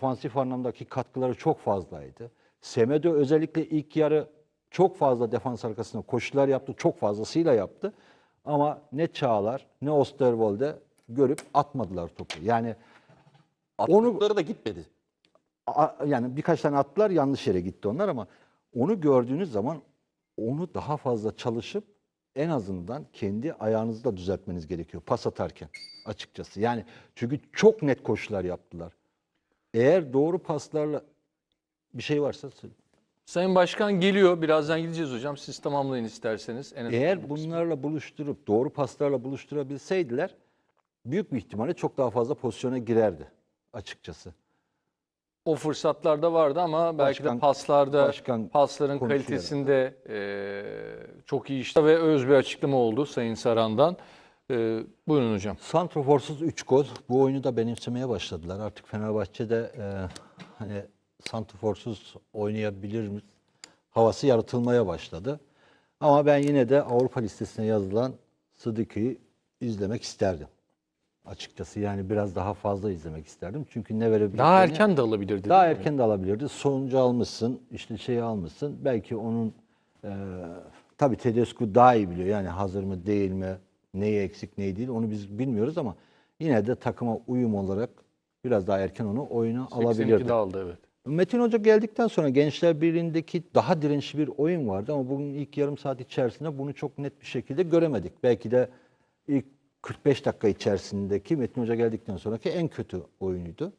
ofansif anlamdaki katkıları çok fazlaydı. Semedo özellikle ilk yarı çok fazla defans arkasında koşular yaptı. Çok fazlasıyla yaptı. Ama ne Çağlar ne Osterwolde görüp atmadılar topu. Yani Attıkları da gitmedi. a- yani birkaç tane attılar yanlış yere gitti onlar ama onu gördüğünüz zaman onu daha fazla çalışıp en azından kendi ayağınızı da düzeltmeniz gerekiyor pas atarken açıkçası. Yani çünkü çok net koşular yaptılar. Eğer doğru paslarla bir şey varsa. Sayın Başkan geliyor. Birazdan gideceğiz hocam. Siz tamamlayın isterseniz. En Eğer bunlarla buluşturup doğru paslarla buluşturabilseydiler büyük bir ihtimalle çok daha fazla pozisyona girerdi açıkçası. o fırsatlar da vardı ama belki de Başkan- paslarda başkan pasların kalitesinde eee, çok iyi işte ve öz bir açıklama oldu Sayın Saran'dan. Eee, buyurun hocam. Santroforsuz 3 gol. Bu oyunu da benimsemeye başladılar. Artık Fenerbahçe'de e, hani santroforsuz oynayabilir mi? Havası yaratılmaya başladı. Ama ben yine de Avrupa listesine yazılan Sıdıkı'yı izlemek isterdim. Açıkçası yani biraz daha fazla izlemek isterdim. Çünkü ne verebileceğini... Daha erken de alabilirdi. Daha erken de alabilirdi. Sonucu almışsın, işte şeyi almışsın. Belki onun e, tabii Tedesco daha iyi biliyor. Yani hazır mı değil mi, neyi eksik neyi değil onu biz bilmiyoruz ama yine de takıma uyum olarak biraz daha erken onu oyuna 82'de alabilirdi. aldı evet. Metin Hoca geldikten sonra Gençler Birliği'ndeki daha dirençli bir oyun vardı ama bugün ilk yarım saat içerisinde bunu çok net bir şekilde göremedik. Belki de ilk 45 dakika içerisindeki Metin Hoca geldikten sonraki en kötü oyunuydu.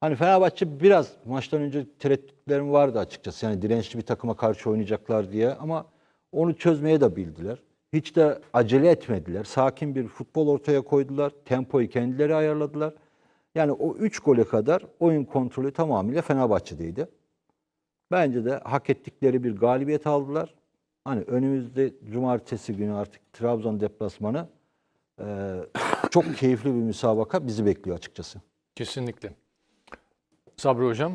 Hani Fenerbahçe biraz maçtan önce tereddütlerim vardı açıkçası. Yani dirençli bir takıma karşı oynayacaklar diye ama onu çözmeye de bildiler. Hiç de acele etmediler. Sakin bir futbol ortaya koydular. Tempoyu kendileri ayarladılar. Yani o 3 gole kadar oyun kontrolü tamamıyla Fenerbahçe'deydi. Bence de hak ettikleri bir galibiyet aldılar. Hani önümüzde cumartesi günü artık Trabzon deplasmanı eee, çok keyifli bir müsabaka bizi bekliyor açıkçası. Kesinlikle. Sabri hocam.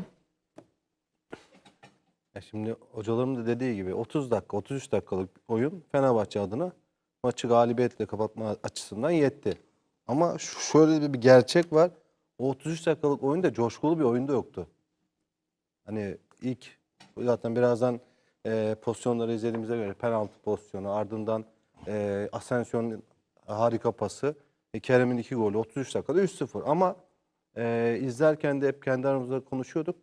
Ya şimdi hocalarım da dediği gibi 30 dakika, 33 dakikalık oyun Fenerbahçe adına maçı galibiyetle kapatma açısından yetti. Ama şöyle bir gerçek var. O 33 dakikalık oyunda coşkulu bir oyunda yoktu. Hani ilk zaten birazdan e, pozisyonları izlediğimize göre penaltı pozisyonu ardından e, Asensio'nun harika pası e, Kerem'in iki golü 33 dakikada 3-0 ama e, izlerken de hep kendi aramızda konuşuyorduk.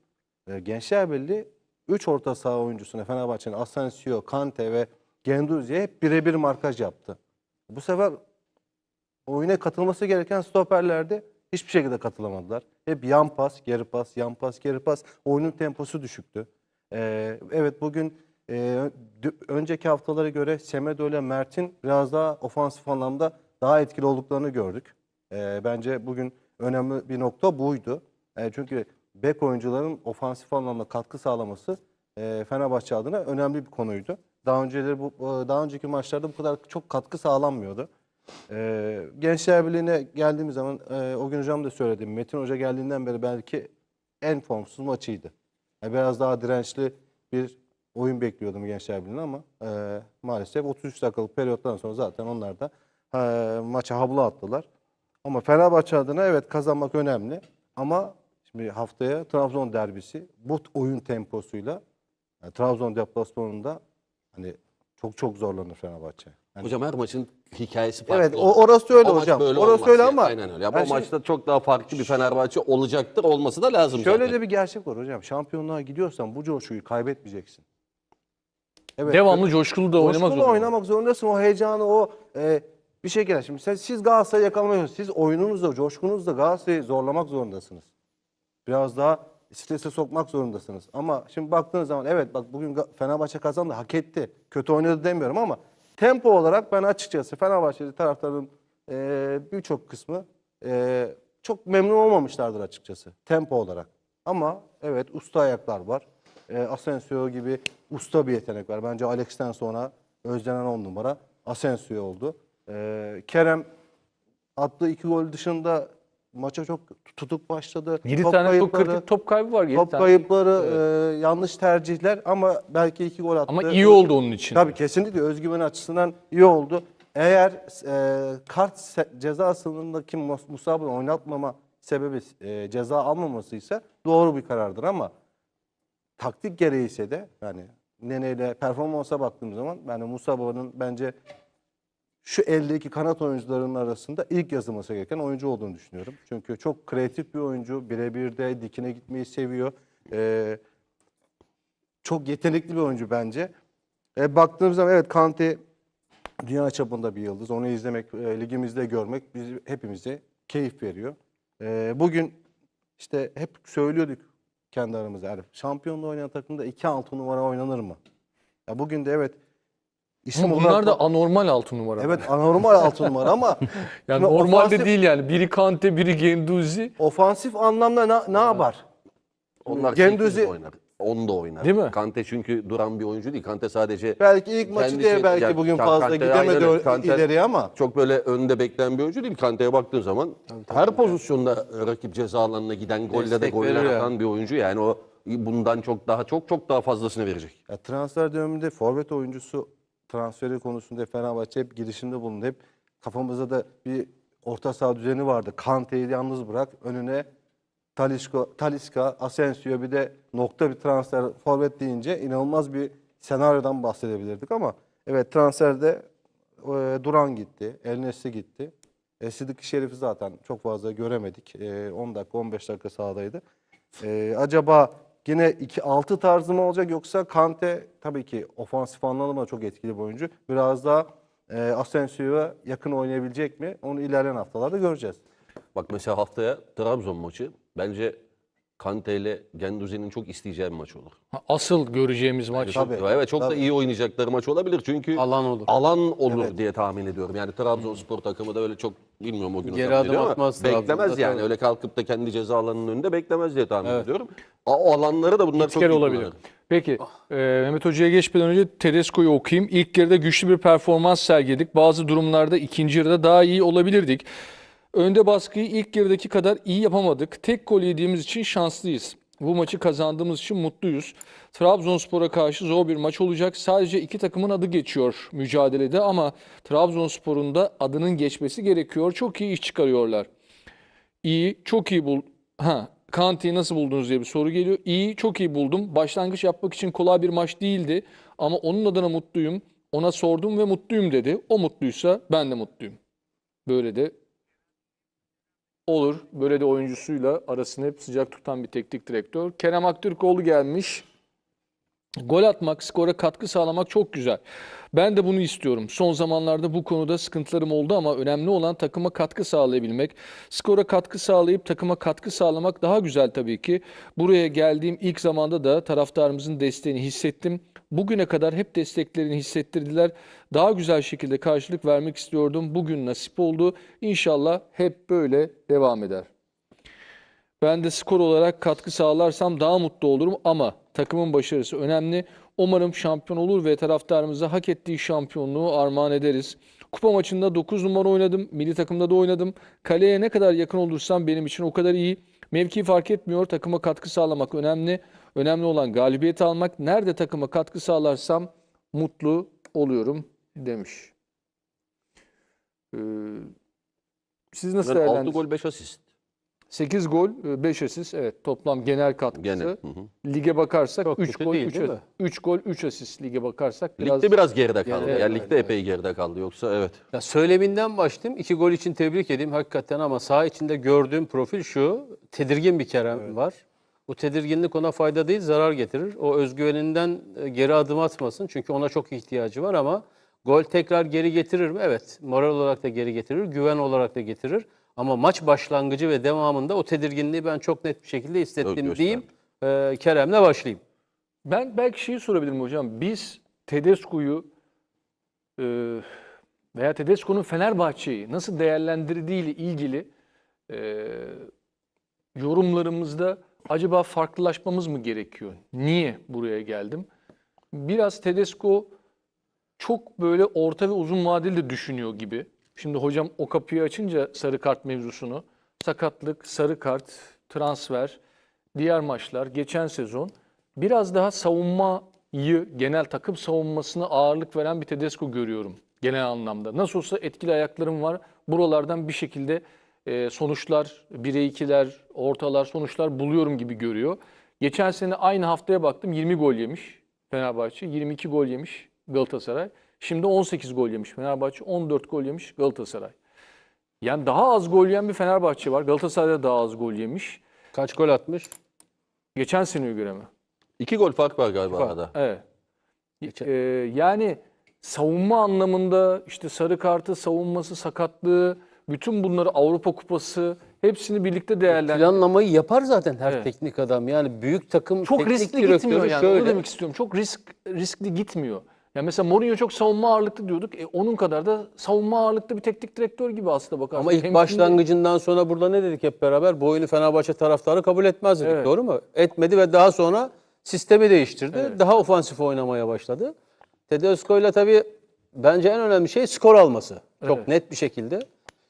E, Gençler Birliği 3 orta saha oyuncusuna Fenerbahçe'nin Asensio, Kante ve Genduzi'ye birebir markaj yaptı. Bu sefer oyuna katılması gereken stoperlerde hiçbir şekilde katılamadılar. Hep yan pas, geri pas, yan pas, geri pas. Oyunun temposu düşüktü. Ee, evet bugün e, önceki haftalara göre Semedo ile Mert'in biraz daha ofansif anlamda daha etkili olduklarını gördük. Ee, bence bugün önemli bir nokta buydu. E, çünkü bek oyuncuların ofansif anlamda katkı sağlaması e, Fenerbahçe adına önemli bir konuydu. Daha önceleri bu daha önceki maçlarda bu kadar çok katkı sağlanmıyordu. Ee, Gençler Birliği'ne geldiğimiz zaman e, o gün hocam da söyledi. Metin Hoca geldiğinden beri belki en formsuz maçıydı. Yani biraz daha dirençli bir oyun bekliyordum Gençler Birliği'ne ama e, maalesef 33 dakikalık periyottan sonra zaten onlar da e, maça havlu attılar. Ama Fenerbahçe adına evet kazanmak önemli ama şimdi haftaya Trabzon derbisi bu oyun temposuyla yani Trabzon deplasmanında hani çok çok zorlanır Fenerbahçe. Yani Hocam her maçın hikayesi farklı. Evet o, orası öyle O hocam. orası öyle ama Aynen öyle. Ya bu şimdi- maçta çok daha farklı bir Fenerbahçe olacaktır. Olması da lazım şöyle zaten. de bir gerçek var hocam. Şampiyonluğa gidiyorsan bu coşkuyu kaybetmeyeceksin. Evet. Devamlı coşkulu da oynamak coşkulu zorunda. oynamak zorundasın. O heyecanı, o e, bir şekilde. Şimdi siz, siz Galatasaray'ı yakalamıyorsunuz. Siz oyununuzla, coşkunuzla Galatasaray'ı zorlamak zorundasınız. Biraz daha strese sokmak zorundasınız. Ama şimdi baktığınız zaman evet bak bugün Fenerbahçe kazandı, hak etti. Kötü oynadı demiyorum ama tempo olarak ben açıkçası Fenerbahçeli taraftarın e, birçok kısmı e, çok memnun olmamışlardır açıkçası tempo olarak. Ama evet usta ayaklar var. E, Asensio gibi usta bir yetenek var. Bence Alex'ten sonra özlenen on numara Asensio oldu. E, Kerem attığı iki gol dışında maça çok tutuk başladı. 7 Top tane çok kayıpları- kritik top kaybı var. 7 Top tane. kayıpları, e, yanlış tercihler ama belki iki gol attı. Ama iyi oldu onun için. Tabii kesinlikle özgüven açısından iyi oldu. Eğer e, kart ceza sınırındaki Mus- Musab'ı oynatmama sebebi e, ceza almaması ise doğru bir karardır ama taktik gereği ise de yani Nene ile performansa baktığım zaman yani Musa Baba'nın bence şu eldeki kanat oyuncularının arasında ilk yazılması gereken oyuncu olduğunu düşünüyorum. Çünkü çok kreatif bir oyuncu. Birebir de dikine gitmeyi seviyor. Ee, çok yetenekli bir oyuncu bence. E, baktığımız zaman evet Kante dünya çapında bir yıldız. Onu izlemek, e, ligimizde görmek biz hepimize keyif veriyor. E, bugün işte hep söylüyorduk kendi aramızda. Yani şampiyonluğu oynayan takımda 2-6 numara oynanır mı? Ya bugün de evet isim Ama olarak bunlar da anormal altı numara. Evet anormal 6 numara ama Yani normalde ofansif- değil yani. Biri Kante, biri Genduzi. Ofansif anlamda ne, ne yapar? Onlar Genduzi- 8 oynar. 10 da oynar. Değil mi? Kante çünkü duran bir oyuncu değil. Kante sadece Belki ilk maçı diye belki yani bugün fazla Kante gidemedi aynen, Kante- ileriye ama çok böyle önde bekleyen bir oyuncu değil. Kante'ye baktığın zaman her pozisyonda rakip ceza alanına giden golle de goller atan bir oyuncu. Yani o bundan çok daha çok çok daha fazlasını verecek. ya transfer döneminde forvet oyuncusu transferi konusunda Fenerbahçe hep girişimde bulundu. Hep kafamızda da bir orta saha düzeni vardı. Kante'yi yalnız bırak önüne Talisca, Talisca, Asensio bir de nokta bir transfer forvet deyince inanılmaz bir senaryodan bahsedebilirdik ama evet transferde e, Duran gitti, El Nesri gitti. E, Sıdık Şerif'i zaten çok fazla göremedik. E, 10 dakika 15 dakika sahadaydı. E, acaba yine 2-6 tarzı mı olacak yoksa Kante tabii ki ofansif anlamda çok etkili bir oyuncu. Biraz daha e, Asensio'ya yakın oynayabilecek mi? Onu ilerleyen haftalarda göreceğiz. Bak mesela haftaya Trabzon maçı bence Kante ile Genduzi'nin çok isteyeceği bir maç olur. Asıl göreceğimiz maç. Tabii. Evet çok da iyi oynayacakları maç olabilir çünkü Alan olur. Alan olur diye tahmin ediyorum. Yani Trabzonspor takımı da öyle çok bilmiyorum o günü Geri adım ama atmaz Beklemez Trabzon'da, yani tabii. öyle kalkıp da kendi ceza alanının önünde beklemez diye tahmin ediyorum. A- O alanları da bunlar çok kere iyi olabilir. kullanır. Peki e, Mehmet Hoca'ya geçmeden önce Tedesco'yu okuyayım. İlk yarıda güçlü bir performans sergiledik. Bazı durumlarda ikinci yarıda daha iyi olabilirdik. Önde baskıyı ilk yarıdaki kadar iyi yapamadık. Tek gol yediğimiz için şanslıyız. Bu maçı kazandığımız için mutluyuz. Trabzonspor'a karşı zor bir maç olacak. Sadece iki takımın adı geçiyor mücadelede ama Trabzonspor'un da adının geçmesi gerekiyor. Çok iyi iş çıkarıyorlar. İyi, çok iyi bul. Ha, Kante'yi nasıl buldunuz diye bir soru geliyor. İyi, çok iyi buldum. Başlangıç yapmak için kolay bir maç değildi. Ama onun adına mutluyum. Ona sordum ve mutluyum dedi. O mutluysa ben de mutluyum. Böyle de olur. Böyle de oyuncusuyla arasını hep sıcak tutan bir teknik direktör. Kerem Aktürkoğlu gelmiş. Gol atmak, skora katkı sağlamak çok güzel. Ben de bunu istiyorum. Son zamanlarda bu konuda sıkıntılarım oldu ama önemli olan takıma katkı sağlayabilmek. Skora katkı sağlayıp takıma katkı sağlamak daha güzel tabii ki. Buraya geldiğim ilk zamanda da taraftarımızın desteğini hissettim. Bugüne kadar hep desteklerini hissettirdiler. Daha güzel şekilde karşılık vermek istiyordum. Bugün nasip oldu. İnşallah hep böyle devam eder. Ben de skor olarak katkı sağlarsam daha mutlu olurum ama takımın başarısı önemli. Umarım şampiyon olur ve taraftarımıza hak ettiği şampiyonluğu armağan ederiz. Kupa maçında 9 numara oynadım. Milli takımda da oynadım. Kaleye ne kadar yakın olursam benim için o kadar iyi. Mevki fark etmiyor. Takıma katkı sağlamak önemli. Önemli olan galibiyet almak. Nerede takıma katkı sağlarsam mutlu oluyorum demiş. Ee, siz nasıl Ben 6 değerlendiriyorsunuz? gol 5 asist. 8 gol, 5 asist. Evet toplam genel katkısı. Gene. Hı hı. Lige bakarsak Çok 3 kötü gol, değil, 3 değil mi? 3 gol, 3 asist lige bakarsak biraz Ligde biraz geride kaldı. Evet, yani evet, ligde epey geride kaldı. Yoksa evet. Ya söyleminden başlayayım. İki gol için tebrik edeyim hakikaten ama saha içinde gördüğüm profil şu. Tedirgin bir Kerem var. Bu tedirginlik ona fayda değil, zarar getirir. O özgüveninden e, geri adım atmasın. Çünkü ona çok ihtiyacı var ama gol tekrar geri getirir mi? Evet. Moral olarak da geri getirir, güven olarak da getirir. Ama maç başlangıcı ve devamında o tedirginliği ben çok net bir şekilde hissettim gösterdi. diyeyim. Ee, Kerem'le başlayayım. Ben belki şeyi sorabilirim hocam. Biz Tedesco'yu e, veya Tedesco'nun Fenerbahçe'yi nasıl değerlendirdiği ile ilgili e, yorumlarımızda acaba farklılaşmamız mı gerekiyor? Niye buraya geldim? Biraz Tedesco çok böyle orta ve uzun vadeli de düşünüyor gibi. Şimdi hocam o kapıyı açınca sarı kart mevzusunu, sakatlık, sarı kart, transfer, diğer maçlar, geçen sezon biraz daha savunmayı, genel takım savunmasına ağırlık veren bir Tedesco görüyorum genel anlamda. Nasıl olsa etkili ayaklarım var. Buralardan bir şekilde e, sonuçlar, 1'e 2'ler, ortalar, sonuçlar buluyorum gibi görüyor. Geçen sene aynı haftaya baktım 20 gol yemiş Fenerbahçe, 22 gol yemiş Galatasaray. Şimdi 18 gol yemiş Fenerbahçe, 14 gol yemiş Galatasaray. Yani daha az gol yiyen bir Fenerbahçe var. Galatasaray'da daha az gol yemiş. Kaç gol atmış? Geçen seneye göre mi? İki gol fark var galiba arada. Evet. Ee, yani savunma anlamında işte sarı kartı, savunması, sakatlığı, bütün bunları Avrupa Kupası hepsini birlikte değerlendir. Planlamayı yapar zaten her Evet. teknik adam. Yani büyük takım Çok teknik riskli direktörü gitmiyor yani. şöyle. Onu demek istiyorum. Çok risk riskli gitmiyor. Ya mesela Mourinho çok savunma ağırlıklı diyorduk. E, onun kadar da savunma ağırlıklı bir teknik direktör gibi aslında bakarsan. Ama ilk Temkinli- başlangıcından sonra burada ne dedik hep beraber? Bu oyunu Fenerbahçe taraftarı kabul etmez dedik. Evet. Doğru mu? Etmedi ve daha sonra sistemi değiştirdi. Daha ofansif oynamaya başladı. Tedesco ile tabii bence en önemli şey skor alması. Çok Evet. net bir şekilde.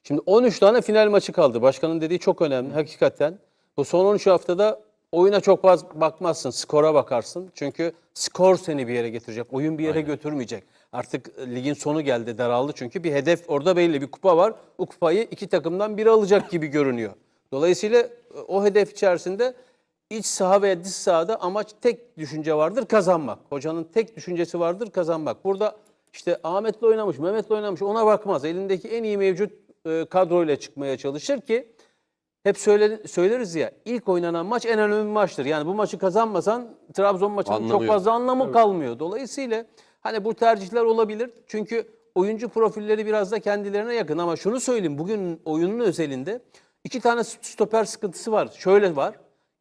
Şimdi 13 tane final maçı kaldı. Başkanın dediği çok önemli hakikaten. Bu son 13 haftada oyuna çok fazla bakmazsın, skora bakarsın. Çünkü skor seni bir yere getirecek, oyun bir yere götürmeyecek. Artık ligin sonu geldi, daraldı çünkü bir hedef orada belli bir kupa var. O kupayı iki takımdan biri alacak gibi görünüyor. Dolayısıyla e, o hedef içerisinde iç saha veya dış sahada amaç tek düşünce vardır kazanmak. Hocanın tek düşüncesi vardır kazanmak. Burada işte Ahmet'le oynamış, Mehmet'le oynamış ona bakmaz. Elindeki en iyi mevcut e, kadroyla çıkmaya çalışır ki hep söyle, söyleriz ya ilk oynanan maç en önemli maçtır. Yani bu maçı kazanmasan Trabzon maçının Anlamı çok yok. fazla anlamı kalmıyor. Dolayısıyla hani bu tercihler olabilir. Çünkü oyuncu profilleri biraz da kendilerine yakın ama şunu söyleyeyim bugün oyunun özelinde iki tane stoper sıkıntısı var. Şöyle var.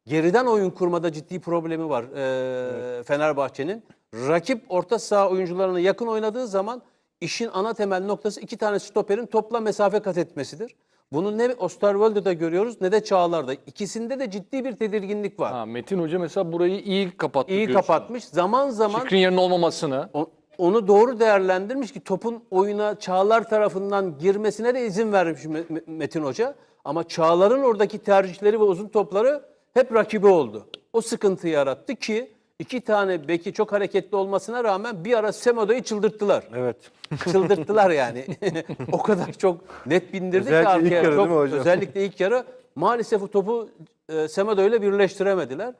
Geriden oyun kurmada ciddi problemi var eee, Fenerbahçe'nin. Rakip orta saha oyuncularına yakın oynadığı zaman işin ana temel noktası iki tane stoperin topla mesafe kat etmesidir. Bunu ne Osterwolde'da görüyoruz ne de Çağlar'da. İkisinde de ciddi bir tedirginlik var. Ha, Metin Hoca mesela burayı iyi kapattı. İyi diyorsun. kapatmış. Zaman zaman Skriniar'ın olmamasını. o- onu doğru değerlendirmiş ki topun oyuna Çağlar tarafından girmesine de izin vermiş Me- Me- Metin Hoca. Ama Çağlar'ın oradaki tercihleri ve uzun topları hep rakibi oldu. O sıkıntıyı yarattı ki iki tane beki çok hareketli olmasına rağmen bir ara Semedo'yu çıldırttılar. Evet. Çıldırttılar yani. o kadar çok net bindirdik ki Özellikle ilk arkaya. yarı Çok- değil mi hocam? Özellikle ilk yarı maalesef o topu e, Semedo ile birleştiremediler.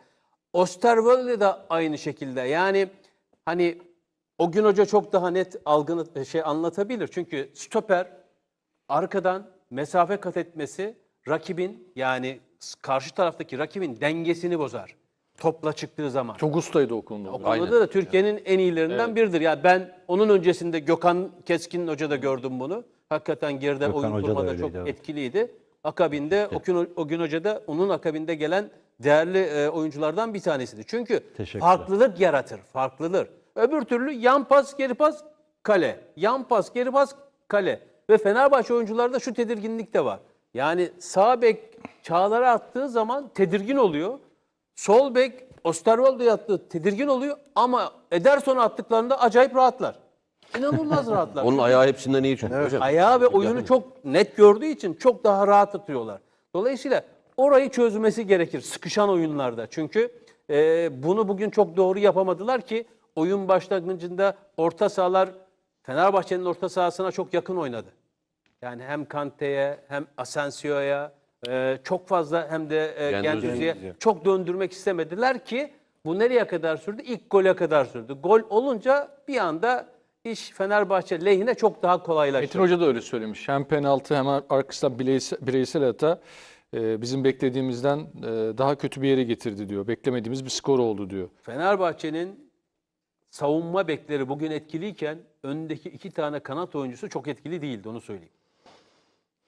Osterwolde de aynı şekilde. Yani hani o gün hoca çok daha net algını şey anlatabilir. Çünkü stoper arkadan mesafe kat etmesi rakibin yani karşı taraftaki rakibin dengesini bozar. Topla çıktığı zaman. Çok ustaydı o konuda. O konuda da Türkiye'nin en iyilerinden biridir. Yani ben onun öncesinde Gökhan Keskin Hoca da gördüm bunu. Hakikaten geride Gökhan oyun Hoca da kurmada çok evet. etkiliydi. Akabinde o gün, o gün Hoca da onun akabinde gelen değerli e, oyunculardan bir tanesiydi. Çünkü farklılık yaratır, farklıdır. Öbür türlü yan pas, geri pas, kale. Yan pas, geri pas, kale. Ve Fenerbahçe oyuncularda şu tedirginlik de var. Yani sağ bek Çağlar'a attığı zaman tedirgin oluyor. Sol bek Osterwolde'ye attığı tedirgin oluyor ama Ederson'a attıklarında acayip rahatlar. İnanılmaz rahatlar. Onun ayağı hepsinden iyi çünkü hocam. Ayağı ve oyunu çok net gördüğü için çok daha rahat atıyorlar. Dolayısıyla orayı çözmesi gerekir sıkışan oyunlarda. Çünkü e, bunu bugün çok doğru yapamadılar ki oyun başlangıcında orta sahalar Fenerbahçe'nin orta sahasına çok yakın oynadı. Yani hem Kante'ye hem Asensio'ya e, çok fazla hem de e. Gendouzi'ye çok döndürmek istemediler ki bu nereye kadar sürdü? İlk gole kadar sürdü. Gol olunca bir anda iş Fenerbahçe lehine çok daha kolaylaştı. Metin Hoca da öyle söylemiş. Hem penaltı hem arkasından bireysel, bireysel hata e, bizim beklediğimizden e, daha kötü bir yere getirdi diyor. Beklemediğimiz bir skor oldu diyor. Fenerbahçe'nin savunma bekleri bugün etkiliyken öndeki iki tane kanat oyuncusu çok etkili değildi onu söyleyeyim.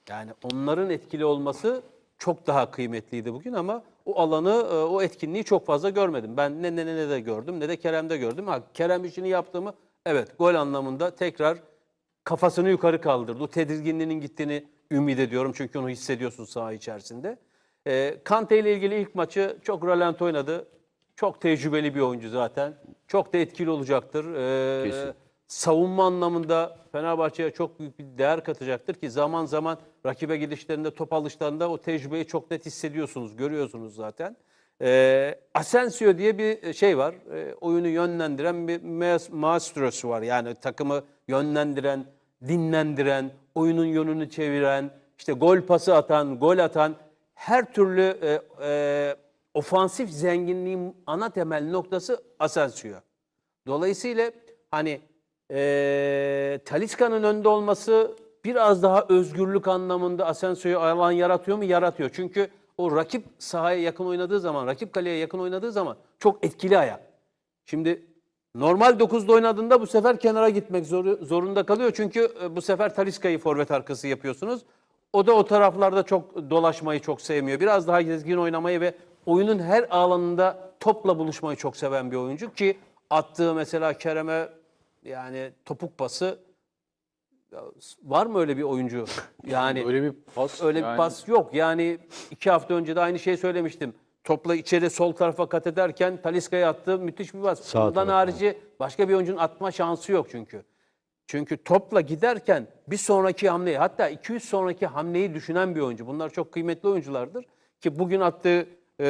Yani onların etkili olması çok daha kıymetliydi bugün ama o alanı, e, o etkinliği çok fazla görmedim. Ben ne ne ne de gördüm ne de Kerem'de gördüm. Ha, Kerem işini yaptı mı? Evet, gol anlamında tekrar kafasını yukarı kaldırdı. O tedirginliğinin gittiğini ümit ediyorum çünkü onu hissediyorsun saha içerisinde. E, Kante ile ilgili ilk maçı çok rölanti oynadı. Çok tecrübeli bir oyuncu zaten. Çok da etkili olacaktır. E, Kesin. savunma anlamında Fenerbahçe'ye çok büyük bir değer katacaktır ki zaman zaman rakibe gidişlerinde, top alışlarında o tecrübeyi çok net hissediyorsunuz, görüyorsunuz zaten. Ee, Asensio diye bir şey var. Ee, oyunu yönlendiren bir maes- maestrosu var. Yani takımı yönlendiren, dinlendiren, oyunun yönünü çeviren, işte gol pası atan, gol atan her türlü e, e, ofansif zenginliğin ana temel noktası Asensio. Dolayısıyla hani e, Talisca'nın önde olması biraz daha özgürlük anlamında Asensio'ya alan yaratıyor mu? Yaratıyor. Çünkü o rakip sahaya yakın oynadığı zaman, rakip kaleye yakın oynadığı zaman çok etkili ayak. Şimdi normal 9'da oynadığında bu sefer kenara gitmek zor- zorunda kalıyor. Çünkü e, bu sefer Talisca'yı forvet arkası yapıyorsunuz. O da o taraflarda çok dolaşmayı çok sevmiyor. Biraz daha gezgin oynamayı ve oyunun her alanında topla buluşmayı çok seven bir oyuncu ki attığı mesela Kerem'e yani topuk pası ya, var mı öyle bir oyuncu? Yani Öyle bir pas. Öyle yani- bir pas yok. Yani iki hafta önce de aynı şeyi söylemiştim. Topla içeri sol tarafa kat ederken Taliska'ya attı. Müthiş bir pas. Sağ Bundan harici başka bir oyuncunun atma şansı yok çünkü. Çünkü topla giderken bir sonraki hamleyi hatta 200 sonraki hamleyi düşünen bir oyuncu. Bunlar çok kıymetli oyunculardır. Ki bugün attığı eee,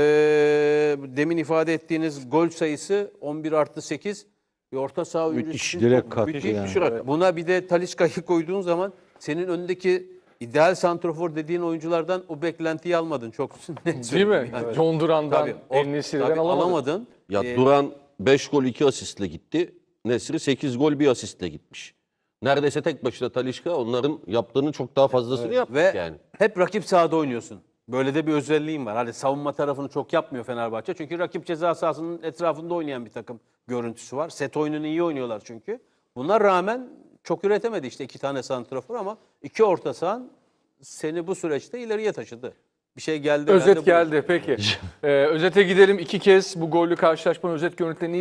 demin ifade ettiğiniz gol sayısı 11 artı 8. Bir orta saha oyuncusu Müthiş, için direkt katkı müthiş yani. bir şey. Buna bir de Talisca'yı koyduğun zaman senin önündeki ideal santrofor dediğin oyunculardan o beklentiyi almadın. Çok net Değil mi? yani. John Duran'dan, tabii alamadın. alamadın. Ya Ee, Duran 5 gol 2 asistle gitti. Nesri 8 gol 1 asistle gitmiş. Neredeyse tek başına Talişka onların yaptığının çok daha fazlasını yaptı Ve yani. hep rakip sahada oynuyorsun. Böyle de bir özelliğin var. Hani savunma tarafını çok yapmıyor Fenerbahçe. Çünkü rakip ceza sahasının etrafında oynayan bir takım görüntüsü var. Set oyununu iyi oynuyorlar çünkü. Buna rağmen çok üretemedi işte iki tane santrafor ama iki orta sahan seni bu süreçte ileriye taşıdı. Bir şey geldi. Özet geldi peki. Ee, özete gidelim. İki kez bu gollü karşılaşmanın özet görüntülerini